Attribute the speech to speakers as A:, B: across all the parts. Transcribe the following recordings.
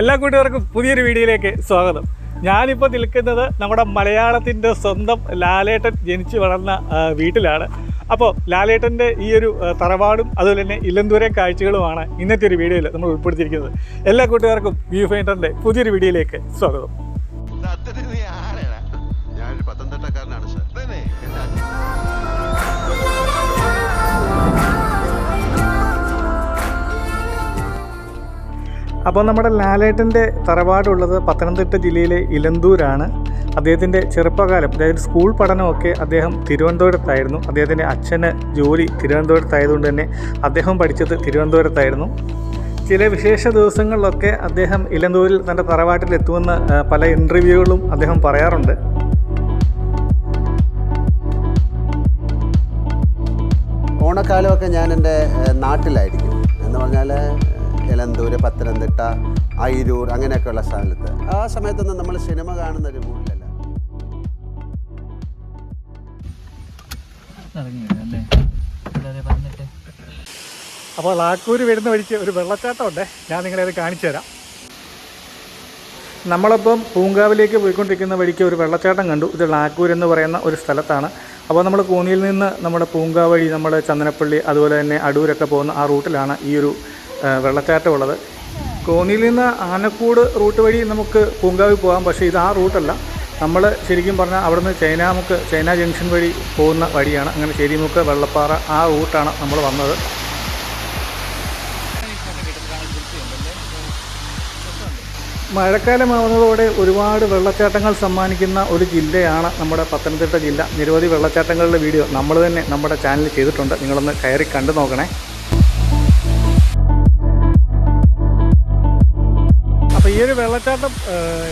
A: എല്ലാ കൂട്ടുകാർക്കും പുതിയൊരു വീഡിയോയിലേക്ക് സ്വാഗതം. ഞാനിപ്പോൾ നിൽക്കുന്നത് നമ്മുടെ മലയാളത്തിന്റെ സ്വന്തം ലാലേട്ടൻ ജനിച്ചു വളർന്ന വീട്ടിലാണ്. അപ്പോൾ ലാലേട്ടന്റെ ഈ ഒരു തറവാടും അതുപോലെ തന്നെ ഇല്ലന്തൂരെ കാഴ്ചകളുമാണ് ഇന്നത്തെ ഒരു വീഡിയോയിൽ നമ്മൾ ഉൾപ്പെടുത്തിയിരിക്കുന്നത്. എല്ലാ കൂട്ടുകാർക്കും വ്യൂ ഫൈൻഡറിന്റെ പുതിയൊരു വീഡിയോയിലേക്ക് സ്വാഗതം. അപ്പോൾ നമ്മുടെ ലാലേട്ടന്റെ തറവാടുള്ളത് പത്തനംതിട്ട ജില്ലയിലെ ഇലന്തൂരാണ്. അദ്ദേഹത്തിന്റെ ചെറുപ്പകാലം അതായത് സ്കൂൾ പഠനമൊക്കെ അദ്ദേഹം തിരുവനന്തപുരത്തായിരുന്നു. അദ്ദേഹത്തിന്റെ അച്ഛന് ജോലി തിരുവനന്തപുരത്തായതുകൊണ്ട് തന്നെ അദ്ദേഹം പഠിച്ചത് തിരുവനന്തപുരത്തായിരുന്നു. ചില വിശേഷ ദിവസങ്ങളിലൊക്കെ അദ്ദേഹം ഇലന്തൂരിൽ തന്റെ തറവാട്ടിലെത്തുമെന്ന് പല ഇന്റർവ്യൂകളും അദ്ദേഹം പറയാറുണ്ട്.
B: ഓണക്കാലമൊക്കെ ഞാൻ എന്റെ നാട്ടിലായിരിക്കും. എന്ന് പറഞ്ഞാൽ എലന്തൂര് പത്തനംതിട്ട അയിരൂർ അങ്ങനെയൊക്കെയുള്ള സ്ഥലത്ത്. ആ സമയത്തൊന്നും നമ്മൾ സിനിമ കാണുന്ന ഒരു മൂഡിലല്ല
A: അപ്പോൾ ലാക്കൂര് വരുന്ന വഴിക്ക് ഒരു വെള്ളച്ചാട്ടം ഉണ്ട് ഞാൻ നിങ്ങളെ അത് കാണിച്ചു തരാം. നമ്മളിപ്പം പൂങ്കാവിലേക്ക് പോയിക്കൊണ്ടിരിക്കുന്ന വഴിക്ക് ഒരു വെള്ളച്ചാട്ടം കണ്ടു. ഇത് ലാക്കൂർ എന്ന് പറയുന്ന ഒരു സ്ഥലത്താണ്. അപ്പോൾ നമ്മൾ കൂന്നിയിൽ നിന്ന് നമ്മുടെ പൂങ്കാവഴി വഴി നമ്മുടെ ചന്ദനപ്പള്ളി അതുപോലെ തന്നെ അടൂരൊക്കെ പോകുന്ന ആ റൂട്ടിലാണ് ഈ ഒരു ആ, വെള്ളച്ചാട്ടം കോന്നിയിൽ നിന്ന് ആനക്കൂട് റൂട്ട് വഴി നമുക്ക് പൂങ്കാവിൽ പോകാം. പക്ഷേ ഇത് ആ റൂട്ടല്ല. നമ്മൾ ശരിക്കും പറഞ്ഞാൽ അവിടുന്ന് ചൈനാമുക്ക് ചൈന ജംഗ്ഷൻ വഴി പോകുന്ന വഴിയാണ്. അങ്ങനെ ശരിമുക്ക് വെള്ളപ്പാറ ആ റൂട്ടാണ് നമ്മൾ വന്നത്. മഴക്കാലമാവുന്നതോടെ ഒരുപാട് വെള്ളച്ചാട്ടങ്ങൾ സമ്മാനിക്കുന്ന ഒരു ജില്ലയാണ് നമ്മുടെ പത്തനംതിട്ട ജില്ല. നിരവധി വെള്ളച്ചാട്ടങ്ങളുടെ വീഡിയോ നമ്മൾ തന്നെ നമ്മുടെ ചാനലിൽ ചെയ്തിട്ടുണ്ട്. നിങ്ങളൊന്ന് കയറി കണ്ടു നോക്കണേ. വെള്ളച്ചാട്ടം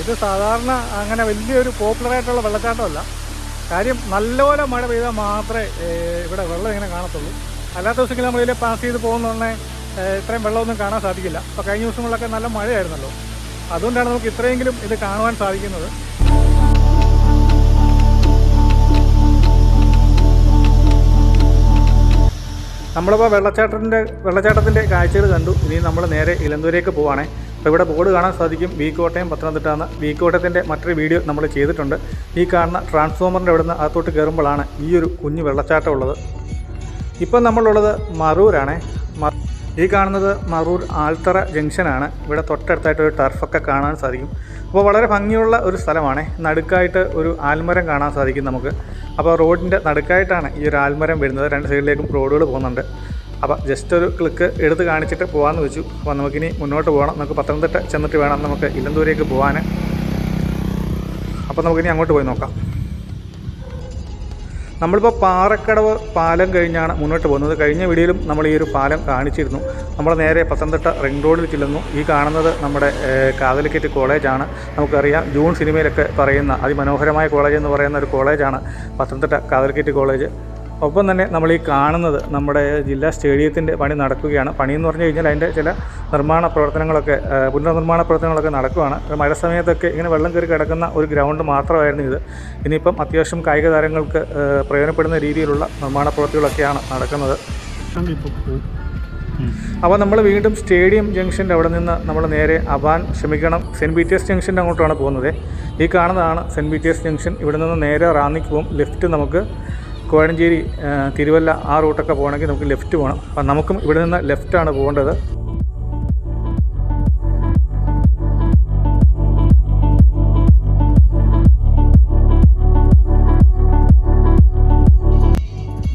A: ഇത് സാധാരണ അങ്ങനെ വലിയൊരു പോപ്പുലർ ആയിട്ടുള്ള വെള്ളച്ചാട്ടമല്ല. കാര്യം നല്ലപോലെ മഴ പെയ്താൽ മാത്രമേ ഇവിടെ വെള്ളം ഇങ്ങനെ കാണത്തുള്ളൂ. അല്ലാത്ത ദിവസങ്ങളിൽ നമ്മൾ ഇതിലെ പാസ് ചെയ്ത് പോകുന്നതന്നെ ഇത്രയും വെള്ളമൊന്നും കാണാൻ സാധിക്കില്ല. അപ്പോൾ കഴിഞ്ഞ ദിവസങ്ങളിലൊക്കെ നല്ല മഴയായിരുന്നല്ലോ. അതുകൊണ്ടാണ് നമുക്ക് ഇത്രയെങ്കിലും ഇത് കാണുവാൻ സാധിക്കുന്നത്. നമ്മളിപ്പോൾ വെള്ളച്ചാട്ടത്തിന്റെ വെള്ളച്ചാട്ടത്തിന്റെ കാഴ്ചകൾ കണ്ടു. ഇനി നമ്മൾ നേരെ ഇലന്തൂരേക്ക് പോവാണേ അപ്പോൾ ഇവിടെ ബോർഡ് കാണാൻ സാധിക്കും. വി കോട്ടയം പത്തനംതിട്ട എന്ന്. വി കോട്ടയത്തിന്റെ മറ്റൊരു വീഡിയോ നമ്മൾ ചെയ്തിട്ടുണ്ട്. ഈ കാണുന്ന ട്രാൻസ്ഫോമറിന്റെ അവിടുന്ന് അകത്തോട്ട് കയറുമ്പോഴാണ് ഈ ഒരു കുഞ്ഞു വെള്ളച്ചാട്ടം ഉള്ളത്. ഇപ്പം നമ്മളുള്ളത് മറൂരാണേ. ഈ കാണുന്നത് മറൂർ ആൽത്തറ ജംഗ്ഷനാണ് ഇവിടെ തൊട്ടടുത്തായിട്ട് ഒരു ടർഫൊക്കെ കാണാൻ സാധിക്കും. അപ്പോൾ വളരെ ഭംഗിയുള്ള ഒരു സ്ഥലമാണ്. നടുക്കായിട്ട് ഒരു ആൽമരം കാണാൻ സാധിക്കും നമുക്ക്. അപ്പോൾ റോഡിന്റെ നടുക്കായിട്ടാണ് ഈ ഒരു ആൽമരം വരുന്നത്. രണ്ട് സൈഡിലേക്കും റോഡുകൾ പോകുന്നുണ്ട്. അപ്പോൾ ജസ്റ്റ് ഒരു ക്ലിക്ക് എടുത്ത് കാണിച്ചിട്ട് പോകാമെന്ന് വെച്ചു. അപ്പോൾ നമുക്കിനി മുന്നോട്ട് പോകണം. നമുക്ക് പത്തനംതിട്ട ചെന്നിട്ട് വേണം നമുക്ക് ഇല്ലന്തൂരേക്ക് പോകാൻ അപ്പോൾ നമുക്കിനി അങ്ങോട്ട് പോയി നോക്കാം. നമ്മളിപ്പോൾ പാറക്കടവ് പാലം കഴിഞ്ഞാണ് മുന്നോട്ട് പോകുന്നത്. കഴിഞ്ഞ വീഡിയോയിലും നമ്മൾ ഈ ഒരു പാലം കാണിച്ചിരുന്നു. നമ്മൾ നേരെ പത്തനംതിട്ട റിംഗ് റോഡിൽ ചെല്ലുന്നു. ഈ കാണുന്നത് നമ്മുടെ കാതലിക്കറ്റ് കോളേജാണ് നമുക്കറിയാം ജൂൺ സിനിമയിലൊക്കെ പറയുന്ന അതിമനോഹരമായ കോളേജ് എന്ന് പറയുന്ന ഒരു കോളേജാണ് പത്തനംതിട്ട കാതലിക്കറ്റ് കോളേജ് ഒപ്പം തന്നെ നമ്മൾ ഈ കാണുന്നത് നമ്മുടെ ജില്ലാ സ്റ്റേഡിയത്തിന്റെ പണി നടക്കുകയാണ്. പണി എന്ന് പറഞ്ഞു കഴിഞ്ഞാൽ അതിന്റെ ചില നിർമ്മാണ പ്രവർത്തനങ്ങളൊക്കെ പുനർനിർമ്മാണ പ്രവർത്തനങ്ങളൊക്കെ നടക്കുകയാണ്. മഴ സമയത്തൊക്കെ ഇങ്ങനെ വെള്ളം കയറി കിടക്കുന്ന ഒരു ഗ്രൗണ്ട് മാത്രമായിരുന്നു ഇത്. ഇനിയിപ്പം അത്യാവശ്യം കായിക താരങ്ങൾക്ക് പ്രയോജനപ്പെടുന്ന രീതിയിലുള്ള നിർമ്മാണ പ്രവൃത്തികളൊക്കെയാണ് നടക്കുന്നത്. അപ്പോൾ നമ്മൾ വീണ്ടും സ്റ്റേഡിയം ജംഗ്ഷന്റെ അവിടെ നിന്ന് നമ്മൾ നേരെ അവാൻ ക്ഷമിക്കണം. സെന്റ് പീറ്റേഴ്സ് ജംഗ്ഷന്റെ അങ്ങോട്ടാണ് പോകുന്നത്. ഈ കാണുന്നതാണ് സെന്റ് പീറ്റേഴ്സ് ജംഗ്ഷൻ. ഇവിടെ നിന്ന് നേരെ റാന്നിക്ക് പോകും ലെഫ്റ്റ് നമുക്ക് കോഴഞ്ചേരി തിരുവല്ല ആ റൂട്ടൊക്കെ പോകണമെങ്കിൽ നമുക്ക് ലെഫ്റ്റ് പോകണം. അപ്പം നമുക്കും ഇവിടെ നിന്ന് ലെഫ്റ്റാണ് പോകേണ്ടത്.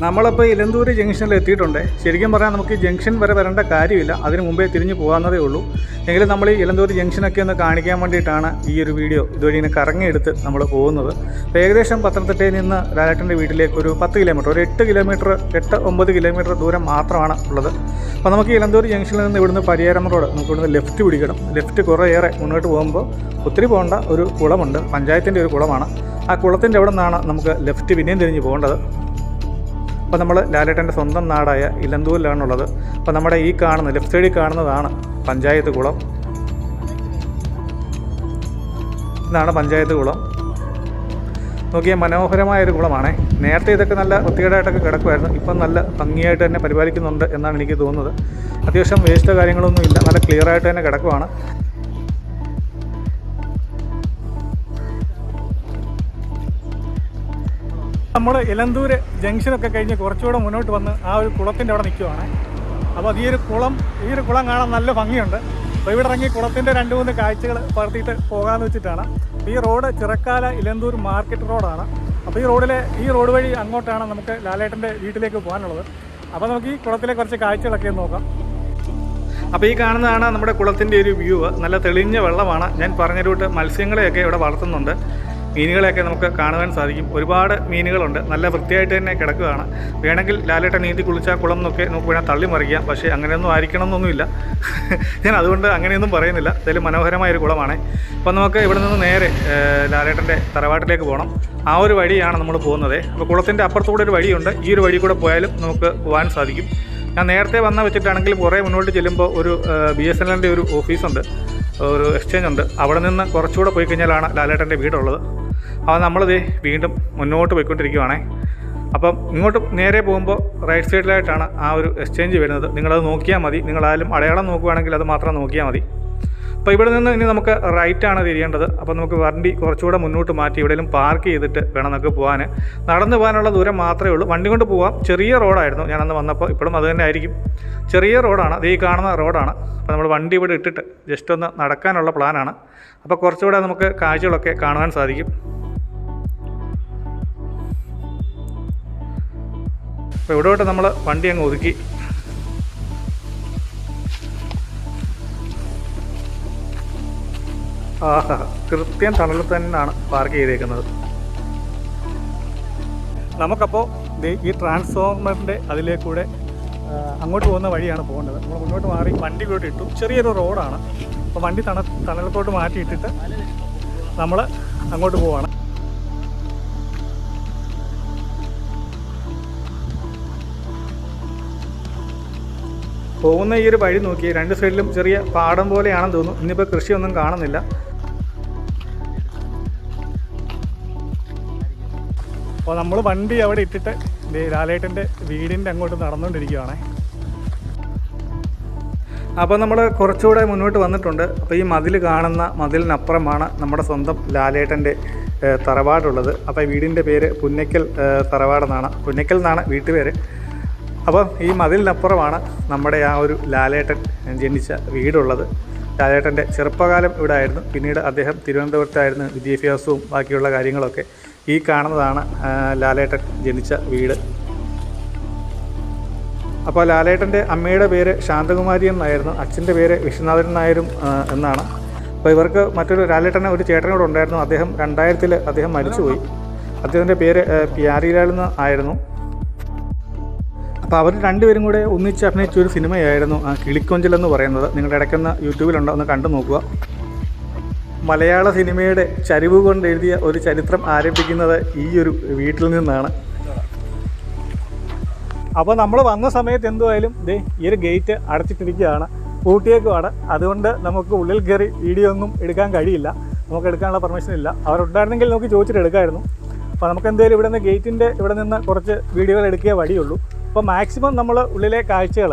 A: നമ്മളിപ്പോൾ ഇലന്തൂര് ജംഗ്ഷനിൽ എത്തിയിട്ടുണ്ട്. ശരിക്കും പറഞ്ഞാൽ നമുക്ക് ജംഗ്ഷൻ വരെ വരേണ്ട കാര്യമില്ല. അതിന് മുമ്പേ തിരിഞ്ഞു പോകാവുന്നതേ ഉള്ളൂ. എങ്കിലും നമ്മൾ ഈ ഇലന്തൂര് ജംഗ്ഷനൊക്കെ ഒന്ന് കാണിക്കാൻ വേണ്ടിയിട്ടാണ് ഈ ഒരു വീഡിയോ ഇതുവഴി ഇങ്ങനെ കറങ്ങിയെടുത്ത് നമ്മൾ പോകുന്നത്. ഏകദേശം പത്തനംതിട്ടയിൽ നിന്ന് ലാലേട്ടന്റെ വീട്ടിലേക്ക് ഒരു പത്ത് കിലോമീറ്റർ ഒരു എട്ട് കിലോമീറ്റർ എട്ട് ഒമ്പത് കിലോമീറ്റർ ദൂരം മാത്രമാണ് ഉള്ളത്. അപ്പോൾ നമുക്ക് ഇലന്തൂർ ജംഗ്ഷനിൽ നിന്ന് ഇവിടുന്ന് പരിയാരം റോഡ് നമുക്ക് ഇവിടുന്ന് ലെഫ്റ്റ് പിടിക്കണം. ലെഫ്റ്റ് കുറേയേറെ മുന്നോട്ട് പോകുമ്പോൾ ഒത്തിരി പോകേണ്ട ഒരു കുളമുണ്ട്. പഞ്ചായത്തിന്റെ ഒരു കുളമാണ്. ആ കുളത്തിന്റെ അവിടെ നിന്നാണ് നമുക്ക് ലെഫ്റ്റ് പിന്നെയും തിരിഞ്ഞ് പോകേണ്ടത്. അപ്പോൾ നമ്മൾ ലാലേട്ടന്റെ സ്വന്തം നാടായ ഇലന്തൂരിലാണുള്ളത്. അപ്പോൾ നമ്മുടെ ഈ കാണുന്ന ലെഫ്റ്റ് സൈഡിൽ കാണുന്നതാണ് പഞ്ചായത്ത് കുളം. ഇതാണ് പഞ്ചായത്ത് കുളം. നോക്കിയാൽ മനോഹരമായ ഒരു കുളമാണേ. നേരത്തെ ഇതൊക്കെ നല്ല വൃത്തികേടായിട്ടൊക്കെ കിടക്കുമായിരുന്നു. ഇപ്പം നല്ല ഭംഗിയായിട്ട് തന്നെ പരിപാലിക്കുന്നുണ്ട് എന്നാണ് എനിക്ക് തോന്നുന്നത്. അത്യാവശ്യം വേസ്റ്റോ കാര്യങ്ങളൊന്നും ഇല്ല. നല്ല ക്ലിയർ ആയിട്ട് തന്നെ കിടക്കുവാണ്. നമ്മൾ ഇലന്തൂർ ജംഗ്ഷനൊക്കെ കഴിഞ്ഞ് കുറച്ചുകൂടെ മുന്നോട്ട് വന്ന് ആ ഒരു കുളത്തിന്റെ അവിടെ നിൽക്കുവാണ്. അപ്പോൾ ഈ ഒരു കുളം ഈ ഒരു കുളം കാണാൻ നല്ല ഭംഗിയുണ്ട്. അപ്പോൾ ഇവിടെ ഇറങ്ങി കുളത്തിന്റെ രണ്ട് മൂന്ന് കാഴ്ചകൾ പകർത്തിയിട്ട് പോകാമെന്ന് വെച്ചിട്ടാണ്. ഈ റോഡ് ചിറക്കാല ഇലന്തൂർ മാർക്കറ്റ് റോഡാണ്. അപ്പോൾ ഈ റോഡിലെ ഈ റോഡ് വഴി അങ്ങോട്ടാണ് നമുക്ക് ലാലേട്ടന്റെ വീട്ടിലേക്ക് പോകാനുള്ളത്. അപ്പോൾ നമുക്ക് ഈ കുളത്തിലെ കുറച്ച് കാഴ്ചകളൊക്കെ നോക്കാം. അപ്പോൾ ഈ കാണുന്നതാണ് നമ്മുടെ കുളത്തിന്റെ ഒരു വ്യൂ. നല്ല തെളിഞ്ഞ വെള്ളമാണ്. ഞാൻ പറഞ്ഞ റൂട്ട് മത്സ്യങ്ങളെയൊക്കെ ഇവിടെ വളർത്തുന്നുണ്ട്. മീനുകളെയൊക്കെ നമുക്ക് കാണുവാൻ സാധിക്കും. ഒരുപാട് മീനുകളുണ്ട്. നല്ല വൃത്തിയായിട്ട് തന്നെ കിടക്കുകയാണ്. വേണമെങ്കിൽ ലാലേട്ട നീന്തി കുളിച്ചാൽ കുളം എന്നൊക്കെ നമുക്ക് വേണേൽ തള്ളി മറിക്കാം. പക്ഷേ അങ്ങനെയൊന്നും ആയിരിക്കണം എന്നൊന്നുമില്ല ഞാൻ അതുകൊണ്ട് അങ്ങനെയൊന്നും പറയുന്നില്ല. എന്തായാലും മനോഹരമായ ഒരു കുളമാണ്. അപ്പോൾ നമുക്ക് ഇവിടെ നിന്ന് നേരെ ലാലേട്ടന്റെ തറവാട്ടിലേക്ക് പോകണം ആ ഒരു വഴിയാണ് നമ്മൾ പോകുന്നത്. അപ്പോൾ കുളത്തിന്റെ അപ്പുറത്തൂടെ ഒരു വഴിയുണ്ട്. ഈ ഒരു വഴി കൂടെ പോയാലും നമുക്ക് പോകാൻ സാധിക്കും. ഞാൻ നേരത്തെ വന്ന വെച്ചിട്ടാണെങ്കിൽ കുറേ മുന്നോട്ട് ചെല്ലുമ്പോൾ ഒരു ബി എസ് എൻ എല്ലിന്റെ ഒരു ഓഫീസുണ്ട്. ഒരു എക്സ്ചേഞ്ച് ഉണ്ട്. അവിടെ നിന്ന് കുറച്ചുകൂടെ പോയി കഴിഞ്ഞാലാണ് ലാലേട്ടന്റെ വീടുള്ളത്. അപ്പോൾ നമ്മളിത് വീണ്ടും മുന്നോട്ട് പോയിക്കൊണ്ടിരിക്കുവാണേ. അപ്പം ഇങ്ങോട്ട് നേരെ പോകുമ്പോൾ റൈറ്റ് സൈഡിലായിട്ടാണ് ആ ഒരു എക്സ്ചേഞ്ച് വരുന്നത്. നിങ്ങളത് നോക്കിയാൽ മതി. നിങ്ങളായാലും അടയാളം നോക്കുകയാണെങ്കിൽ അത് മാത്രം നോക്കിയാൽ മതി. അപ്പോൾ ഇവിടെ നിന്ന് ഇനി നമുക്ക് റൈറ്റാണ് തിരിയേണ്ടത് അപ്പോൾ നമുക്ക് വണ്ടി കുറച്ചുകൂടെ മുന്നോട്ട് മാറ്റി എവിടെയെങ്കിലും പാർക്ക് ചെയ്തിട്ട് വേണം നമുക്ക് പോകാൻ നടന്നു പോകാനുള്ള ദൂരം മാത്രമേ ഉള്ളൂ. വണ്ടി കൊണ്ട് പോകാം ചെറിയ റോഡായിരുന്നു ഞാനന്ന് വന്നപ്പോൾ. ഇപ്പോഴും അത് തന്നെ ആയിരിക്കും. ചെറിയ റോഡാണ് അത് ഈ കാണുന്ന റോഡാണ് അപ്പോൾ നമ്മൾ വണ്ടി ഇവിടെ ഇട്ടിട്ട് ജസ്റ്റ് ഒന്ന് നടക്കാനുള്ള പ്ലാനാണ് അപ്പോൾ കുറച്ചുകൂടെ നമുക്ക് കാഴ്ചകളൊക്കെ കാണുവാൻ സാധിക്കും. അപ്പോൾ ഇവിടോട്ട് നമ്മൾ വണ്ടി അങ്ങ് ഒതുക്കി. കൃത്യം തണലിൽ തന്നെയാണ് പാർക്ക് ചെയ്തേക്കുന്നത്. നമുക്കപ്പോൾ ഈ ട്രാൻസ്ഫോർമറിന്റെ അതിലേക്കൂടെ അങ്ങോട്ട് പോകുന്ന വഴിയാണ് പോകേണ്ടത്. നമ്മൾ മുന്നോട്ട് മാറി വണ്ടി ഇങ്ങോട്ട് ഇട്ടു. ചെറിയൊരു റോഡാണ്. അപ്പോൾ വണ്ടി തണ തണലത്തോട്ട് മാറ്റിയിട്ടിട്ട് നമ്മൾ അങ്ങോട്ട് പോവാണ്. പോകുന്ന ഈ ഒരു വഴി നോക്കി രണ്ട് സൈഡിലും ചെറിയ പാടം പോലെയാണെന്ന് തോന്നുന്നു. ഇന്നിപ്പോൾ കൃഷിയൊന്നും കാണുന്നില്ല. അപ്പോൾ നമ്മൾ വണ്ടി അവിടെ ഇട്ടിട്ട് ലാലേട്ടന്റെ വീടിന്റെ അങ്ങോട്ട് നടന്നുകൊണ്ടിരിക്കുകയാണേ അപ്പോൾ നമ്മൾ കുറച്ചുകൂടെ മുന്നോട്ട് വന്നിട്ടുണ്ട്. അപ്പോൾ ഈ മതിൽ കാണുന്ന മതിലിനപ്പുറമാണ് നമ്മുടെ സ്വന്തം ലാലേട്ടന്റെ തറവാടുള്ളത്. അപ്പോൾ വീടിന്റെ പേര് പുന്നയ്ക്കൽ തറവാടെന്നാണ്. പുന്നയ്ക്കൽ എന്നാണ് വീട്ടുപേര്. അപ്പോൾ ഈ മതിലിനപ്പുറമാണ് നമ്മുടെ ആ ഒരു ലാലേട്ടൻ ജനിച്ച വീടുള്ളത്. ലാലേട്ടന്റെ ചെറുപ്പകാലം ഇവിടെ ആയിരുന്നു പിന്നീട് അദ്ദേഹം തിരുവനന്തപുരത്തായിരുന്നു വിദ്യാഭ്യാസവും ബാക്കിയുള്ള കാര്യങ്ങളൊക്കെ ഈ കാണുന്നതാണ് ലാലേട്ടൻ ജനിച്ച വീട്. അപ്പോൾ ലാലേട്ടന്റെ അമ്മയുടെ പേര് ശാന്തകുമാരി എന്നായിരുന്നു. അച്ഛന്റെ പേര് വിശ്വനാഥൻ നായരും എന്നാണ്. അപ്പോൾ ഇവർക്ക് മറ്റൊരു ലാലേട്ടനെ ഒരു ചേട്ടനോട് ഉണ്ടായിരുന്നു. അദ്ദേഹം രണ്ടായിരത്തിൽ അദ്ദേഹം മരിച്ചുപോയി. അദ്ദേഹത്തിന്റെ പേര് പ്യാരിലാൽ എന്ന് ആയിരുന്നു. അപ്പോൾ അവർ രണ്ടുപേരും കൂടെ ഒന്നിച്ച് അഭിനയിച്ച ഒരു സിനിമയായിരുന്നു ആ കിളിക്കൊഞ്ചൽ എന്ന് പറയുന്നത്. നിങ്ങളുടെ ഇടയ്ക്കുന്ന യൂട്യൂബിലുണ്ടോ? ഒന്ന് കണ്ടു നോക്കുക. മലയാള സിനിമയുടെ ചരിവ് കൊണ്ട് എഴുതിയ ഒരു ചരിത്രം ആരംഭിക്കുന്നത് ഈ ഒരു വീട്ടിൽ നിന്നാണ്. അപ്പോൾ നമ്മൾ വന്ന സമയത്ത് എന്തുമായാലും ദേ ഈ ഒരു ഗേറ്റ് അടച്ചിട്ടിരിക്കുകയാണ്. പൂട്ടിയേക്കുമാണ് അതുകൊണ്ട് നമുക്ക് ഉള്ളിൽ കയറി വീഡിയോ ഒന്നും എടുക്കാൻ കഴിയില്ല. നമുക്ക് എടുക്കാനുള്ള പെർമിഷൻ ഇല്ല. അവരുണ്ടായിരുന്നെങ്കിൽ നമുക്ക് ചോദിച്ചിട്ട് എടുക്കാമായിരുന്നു അപ്പോൾ നമുക്ക് എന്തായാലും ഇവിടെ നിന്ന് ഗേറ്റിന്റെ ഇവിടെ നിന്ന് കുറച്ച് വീഡിയോകൾ എടുക്കുക വഴിയുള്ളൂ. അപ്പോൾ മാക്സിമം നമ്മൾ ഉള്ളിലെ കാഴ്ചകൾ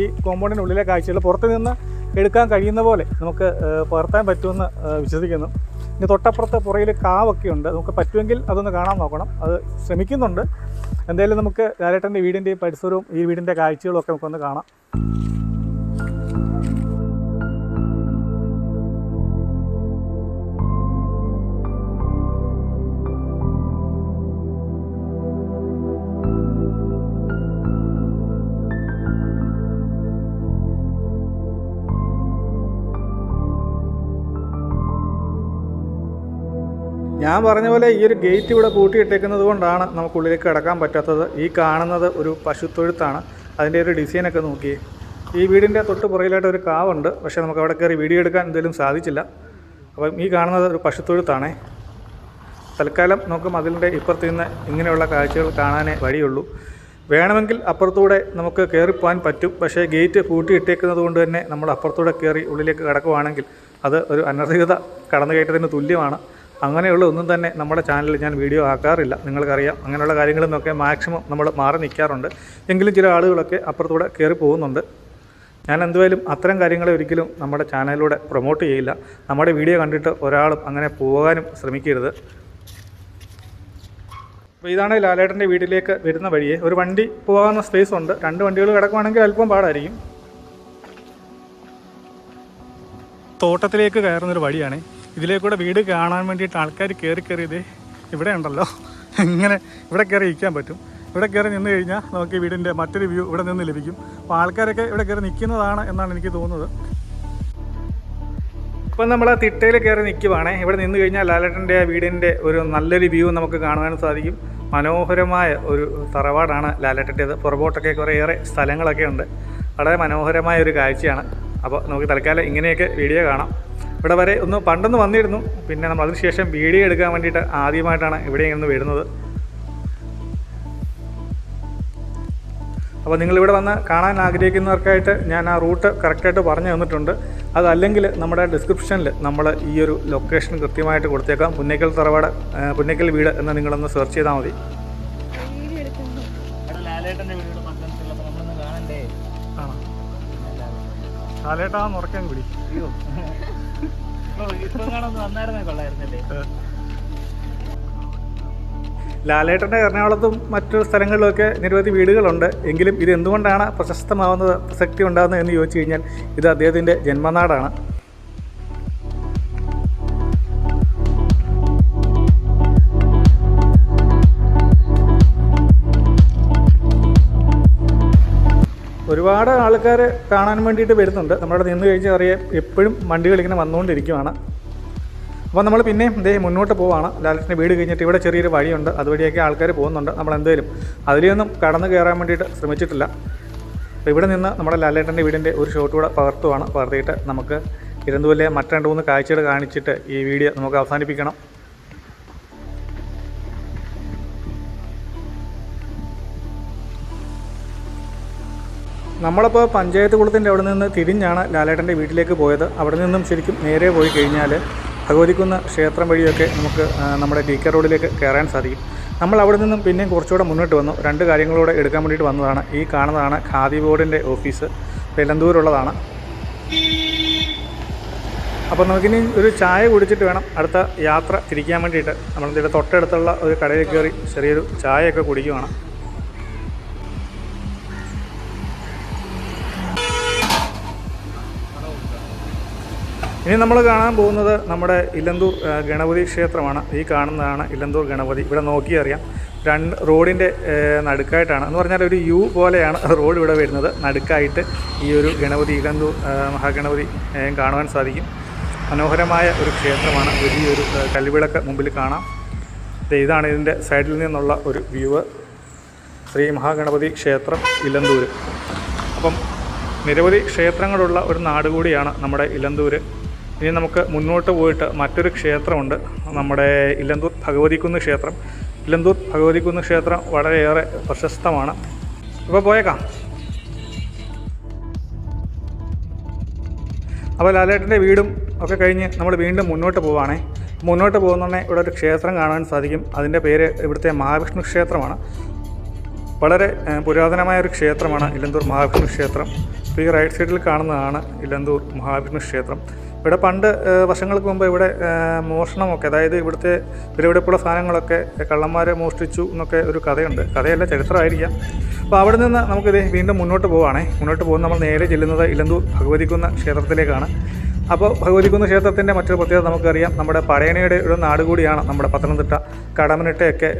A: ഈ കോമ്പൗണ്ടിന്റെ ഉള്ളിലെ കാഴ്ചകൾ പുറത്ത് നിന്ന് എടുക്കാൻ കഴിയുന്ന പോലെ നമുക്ക് പുറത്താൻ പറ്റുമെന്ന് വിശ്വസിക്കുന്നു. ഇനി തൊട്ടപ്പുറത്ത് പുറയിൽ കാവൊക്കെ ഉണ്ട്. നമുക്ക് പറ്റുമെങ്കിൽ അതൊന്ന് കാണാൻ നോക്കണം. അത് ശ്രമിക്കുന്നുണ്ട്. എന്തായാലും നമുക്ക് ലാലേട്ടന്റെ വീടിന്റെ പരിസരവും ഈ വീടിന്റെ കാഴ്ചകളും ഒക്കെ നമുക്കൊന്ന് കാണാം. ഞാൻ പറഞ്ഞ പോലെ ഈ ഒരു ഗേറ്റ് ഇവിടെ കൂട്ടിയിട്ടേക്കുന്നത് കൊണ്ടാണ് നമുക്കുള്ളിലേക്ക് കിടക്കാൻ പറ്റാത്തത്. ഈ കാണുന്നത് ഒരു പശുത്തൊഴുത്താണ്. അതിന്റെ ഒരു ഡിസൈനൊക്കെ നോക്കി. ഈ വീടിന്റെ തൊട്ട് പുറകിലായിട്ട് ഒരു കാവുണ്ട്. പക്ഷേ നമുക്ക് അവിടെ കയറി വീഡിയോ എടുക്കാൻ എന്തെങ്കിലും സാധിച്ചില്ല. അപ്പം ഈ കാണുന്നത് ഒരു പശുത്തൊഴുത്താണേ. തൽക്കാലം നമുക്ക് മതിലിന്റെ ഇപ്പുറത്ത് നിന്ന് ഇങ്ങനെയുള്ള കാഴ്ചകൾ കാണാനേ വഴിയുള്ളൂ. വേണമെങ്കിൽ അപ്പുറത്തൂടെ നമുക്ക് കയറിപ്പോകാൻ പറ്റും. പക്ഷേ ഗേറ്റ് കൂട്ടിയിട്ടേക്കുന്നത് കൊണ്ട് തന്നെ നമ്മൾ അപ്പുറത്തൂടെ കയറി ഉള്ളിലേക്ക് കിടക്കുവാണെങ്കിൽ അത് ഒരു അനധികൃത കടന്നുകയറ്റത്തിന് തുല്യമാണ്. അങ്ങനെയുള്ള ഒന്നും തന്നെ നമ്മുടെ ചാനലിൽ ഞാൻ വീഡിയോ ആക്കാറില്ല. നിങ്ങൾക്കറിയാം. അങ്ങനെയുള്ള കാര്യങ്ങളിൽ നിന്നൊക്കെ മാക്സിമം നമ്മൾ മാറി നിൽക്കാറുണ്ട്. എങ്കിലും ചില ആളുകളൊക്കെ അപ്പുറത്തൂടെ കയറി പോകുന്നുണ്ട്. ഞാൻ എന്തുവായാലും അത്തരം കാര്യങ്ങളെ ഒരിക്കലും നമ്മുടെ ചാനലിലൂടെ പ്രൊമോട്ട് ചെയ്യില്ല. നമ്മുടെ വീഡിയോ കണ്ടിട്ട് ഒരാളും അങ്ങനെ പോകാനും ശ്രമിക്കരുത്. അപ്പോൾ ഇതാണ് ലാലേട്ടന്റെ വീട്ടിലേക്ക് വരുന്ന വഴിയെ. ഒരു വണ്ടി പോകാവുന്ന സ്പേസ് ഉണ്ട്. രണ്ട് വണ്ടികൾ കിടക്കുവാണെങ്കിൽ അല്പം പാടായിരിക്കും. തോട്ടത്തിലേക്ക് കയറുന്നൊരു വഴിയാണ്. ഇതിലേക്കൂടെ വീട് കാണാൻ വേണ്ടിയിട്ട് ആൾക്കാർ കയറി കയറിയത് ഇവിടെ ഉണ്ടല്ലോ. ഇങ്ങനെ ഇവിടെ കയറി ഇരിക്കാൻ പറ്റും. ഇവിടെ കയറി നിന്ന് കഴിഞ്ഞാൽ നമുക്ക് വീടിന്റെ മറ്റൊരു വ്യൂ ഇവിടെ നിന്ന് ലഭിക്കും. അപ്പോൾ ആൾക്കാരൊക്കെ ഇവിടെ കയറി നിൽക്കുന്നതാണ് എന്നാണ് എനിക്ക് തോന്നുന്നത്. ഇപ്പം നമ്മൾ ആ തിട്ടയിൽ കയറി നിൽക്കുവാണേ ഇവിടെ നിന്ന് കഴിഞ്ഞാൽ ലാലേട്ടന്റെ ആ വീടിന്റെ ഒരു നല്ലൊരു വ്യൂ നമുക്ക് കാണുവാൻ സാധിക്കും. മനോഹരമായ ഒരു തറവാടാണ് ലാലേട്ടന്റേത് പുറകോട്ടൊക്കെ കുറേയേറെ സ്ഥലങ്ങളൊക്കെ ഉണ്ട്. വളരെ മനോഹരമായ ഒരു കാഴ്ചയാണ്. അപ്പോൾ നമുക്ക് തൽക്കാലം ഇങ്ങനെയൊക്കെ വീഡിയോ കാണാം. ഇവിടെ വരെ ഒന്ന് പണ്ടൊന്ന് വന്നിരുന്നു. പിന്നെ നമ്മൾ അതിനുശേഷം വീഡിയോ എടുക്കാൻ വേണ്ടിയിട്ട് ആദ്യമായിട്ടാണ് ഇവിടെ ഇങ്ങനെ വരുന്നത്. അപ്പോൾ നിങ്ങളിവിടെ വന്ന് കാണാൻ ആഗ്രഹിക്കുന്നവർക്കായിട്ട് ഞാൻ ആ റൂട്ട് കറക്റ്റായിട്ട് പറഞ്ഞു തന്നിട്ടുണ്ട്. അതല്ലെങ്കിൽ നമ്മുടെ ഡിസ്ക്രിപ്ഷനിൽ നമ്മൾ ഈ ഒരു ലൊക്കേഷൻ കൃത്യമായിട്ട് കൊടുത്തേക്കാം. പുന്നേക്കൽ തറവാട് പുന്നേക്കൽ വീട് എന്ന് നിങ്ങളൊന്ന് സെർച്ച് ചെയ്താൽ മതി. കാലേട്ടാ ഉറക്കാൻ കൂടി
C: അയ്യോ.
A: ലാലേട്ടന്റെ എറണാകുളത്തും മറ്റു സ്ഥലങ്ങളിലുമൊക്കെ നിരവധി വീടുകളുണ്ട്. എങ്കിലും ഇത് എന്തുകൊണ്ടാണ് പ്രശസ്തമാവുന്നത് പ്രസക്തി ഉണ്ടാകുന്നത് എന്ന് ചോദിച്ചു കഴിഞ്ഞാൽ ഇത് അദ്ദേഹത്തിന്റെ ജന്മനാടാണ്. ഒരുപാട് ആൾക്കാർ കാണാൻ വേണ്ടിയിട്ട് വരുന്നുണ്ട്. നമ്മളവിടെ നിന്ന് കഴിഞ്ഞാൽ അറിയാം എപ്പോഴും വണ്ടികൾ ഇങ്ങനെ വന്നുകൊണ്ടിരിക്കുവാണ്. അപ്പോൾ നമ്മൾ പിന്നെയും ഇതേ മുന്നോട്ട് പോവാണ്. ലാലറ്റിന്റെ വീട് കഴിഞ്ഞിട്ട് ഇവിടെ ചെറിയൊരു വഴിയുണ്ട്. അതുവഴിയൊക്കെ ആൾക്കാർ പോകുന്നുണ്ട്. നമ്മൾ എന്തായാലും അതിലൊന്നും കടന്നു കയറാൻ വേണ്ടിയിട്ട് ശ്രമിച്ചിട്ടില്ല. അപ്പോൾ ഇവിടെ നിന്ന് നമ്മുടെ ലാലേട്ടന്റെ വീടിന്റെ ഒരു ഷോട്ട് കൂടെ പകർത്തുവാണ്. പകർത്തിയിട്ട് നമുക്ക് ഇരുന്നുപോലെ മറ്റ് രണ്ട് മൂന്ന് കാഴ്ചകൾ കാണിച്ചിട്ട് ഈ വീഡിയോ നമുക്ക് അവസാനിപ്പിക്കണം. നമ്മളിപ്പോൾ പഞ്ചായത്ത് കുളത്തിന്റെ അവിടെ നിന്ന് തിരിഞ്ഞാണ് ലാലേട്ടന്റെ വീട്ടിലേക്ക് പോയത്. അവിടെ നിന്നും ശരിക്കും നേരെ പോയി കഴിഞ്ഞാൽ ഭഗവതിക്കുന്ന് ക്ഷേത്രം വഴിയൊക്കെ നമുക്ക് നമ്മുടെ ഡി കെ റോഡിലേക്ക് കയറാൻ സാധിക്കും. നമ്മൾ അവിടെ നിന്നും പിന്നെയും കുറച്ചുകൂടെ മുന്നോട്ട് വന്നു. രണ്ട് കാര്യങ്ങളൂടെ എടുക്കാൻ വേണ്ടിയിട്ട് വന്നതാണ്. ഈ കാണുന്നതാണ് ഖാദി ബോർഡിന്റെ ഓഫീസ്. പെലന്തൂരുള്ളതാണ് അപ്പോൾ നമുക്കിനി ഒരു ചായ കുടിച്ചിട്ട് വേണം. അടുത്ത യാത്ര തിരിക്കാൻ വേണ്ടിയിട്ട്. നമ്മളിതിന്റെ തൊട്ടടുത്തുള്ള ഒരു കടയിൽ കയറി ചെറിയൊരു ചായയൊക്കെ കുടിക്കുവാണ്. ഇനി നമ്മൾ കാണാൻ പോകുന്നത് നമ്മുടെ ഇലന്തൂർ ഗണപതി ക്ഷേത്രമാണ്. ഈ കാണുന്നതാണ് ഇലന്തൂർ ഗണപതി. ഇവിടെ നോക്കിയറിയാം രണ്ട് റോഡിന്റെ നടുക്കായിട്ടാണ്. എന്ന് പറഞ്ഞാൽ ഒരു യു പോലെയാണ് റോഡ് ഇവിടെ വരുന്നത്. നടുക്കായിട്ട് ഈ ഒരു ഗണപതി ഇലന്തൂർ മഹാഗണപതി കാണുവാൻ സാധിക്കും. മനോഹരമായ ഒരു ക്ഷേത്രമാണ്. വലിയൊരു കല്ലുവിളക്ക് മുമ്പിൽ കാണാം. ഇതാണ് ഇതിന്റെ സൈഡിൽ നിന്നുള്ള ഒരു വ്യൂ. ശ്രീ മഹാഗണപതി ക്ഷേത്രം ഇലന്തൂർ അപ്പം നിരവധി ക്ഷേത്രങ്ങളുള്ള ഒരു നാട് കൂടിയാണ് നമ്മുടെ ഇലന്തൂർ ഇനി നമുക്ക് മുന്നോട്ട് പോയിട്ട് മറ്റൊരു ക്ഷേത്രമുണ്ട്. നമ്മുടെ ഇലന്തൂർ ഭഗവതിക്കുന്ന് ക്ഷേത്രം. ഇലന്തൂർ ഭഗവതിക്കുന്ന് ക്ഷേത്രം വളരെയേറെ പ്രശസ്തമാണ്. അപ്പോൾ പോയേക്കാം. അപ്പോൾ ലാലേട്ടന്റെ വീടും ഒക്കെ കഴിഞ്ഞ് നമ്മൾ വീണ്ടും മുന്നോട്ട് പോവുകയാണേ മുന്നോട്ട് പോകുന്നതന്നെ ഇവിടെ ഒരു ക്ഷേത്രം കാണാൻ സാധിക്കും. അതിന്റെ പേര് ഇവിടുത്തെ മഹാവിഷ്ണു ക്ഷേത്രമാണ്. വളരെ പുരാതനമായ ഒരു ക്ഷേത്രമാണ് ഇലന്തൂർ മഹാവിഷ്ണു ക്ഷേത്രം. ഇപ്പോൾ ഈ റൈറ്റ് സൈഡിൽ കാണുന്നതാണ് ഇലന്തൂർ മഹാവിഷ്ണു ക്ഷേത്രം. ഇവിടെ പണ്ട് വർഷങ്ങൾക്ക് മുമ്പ് ഇവിടെ മോഷണമൊക്കെ അതായത് ഇവിടുത്തെ ഇവിടെയുള്ള സാധനങ്ങളൊക്കെ കള്ളന്മാരെ മോഷ്ടിച്ചു എന്നൊക്കെ ഒരു കഥയുണ്ട്. കഥയല്ല ചരിത്രമായിരിക്കാം. അപ്പോൾ അവിടെ നിന്ന് നമുക്കിത് വീണ്ടും മുന്നോട്ട് പോവുകയാണേ മുന്നോട്ട് പോകുന്ന നമ്മൾ നേരെ ചെല്ലുന്നത് ഇലന്തൂർ ഭഗവതിക്കുന്ന ക്ഷേത്രത്തിലേക്കാണ്. അപ്പോൾ ഭഗവതിക്കുന്ന ക്ഷേത്രത്തിന്റെ മറ്റൊരു പ്രത്യേകത നമുക്കറിയാം. നമ്മുടെ പടയണിയുടെ ഒരു നാട് കൂടിയാണ് നമ്മുടെ പത്തനംതിട്ട. കടമനിട്ടയൊക്കെ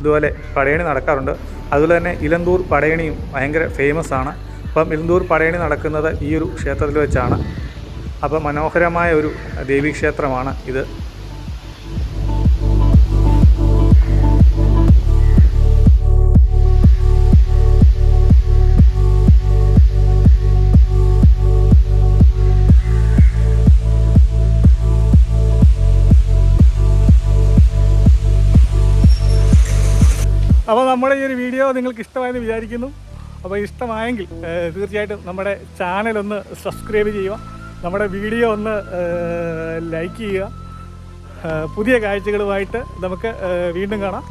A: ഇതുപോലെ പടയണി നടക്കാറുണ്ട്. അതുപോലെ തന്നെ ഇലന്തൂർ പടയണിയും ഭയങ്കര ഫേമസ് ആണ്. അപ്പം ഇലന്തൂർ പടയണി നടക്കുന്നത് ഈ ഒരു ക്ഷേത്രത്തിൽ വെച്ചാണ്. അപ്പോൾ മനോഹരമായ ഒരു ദേവീക്ഷേത്രമാണ് ഇത്. അപ്പോൾ നമ്മുടെ ഈ ഒരു വീഡിയോ നിങ്ങൾക്ക് ഇഷ്ടമായെന്ന് വിചാരിക്കുന്നു. അപ്പോൾ ഇഷ്ടമായെങ്കിൽ തീർച്ചയായിട്ടും നമ്മുടെ ചാനൽ ഒന്ന് സബ്സ്ക്രൈബ് ചെയ്യുക. നമ്മുടെ വീഡിയോ ഒന്ന് ലൈക്ക് ചെയ്യുക. പുതിയ കാഴ്ചകളുമായിട്ട് നമുക്ക് വീണ്ടും കാണാം.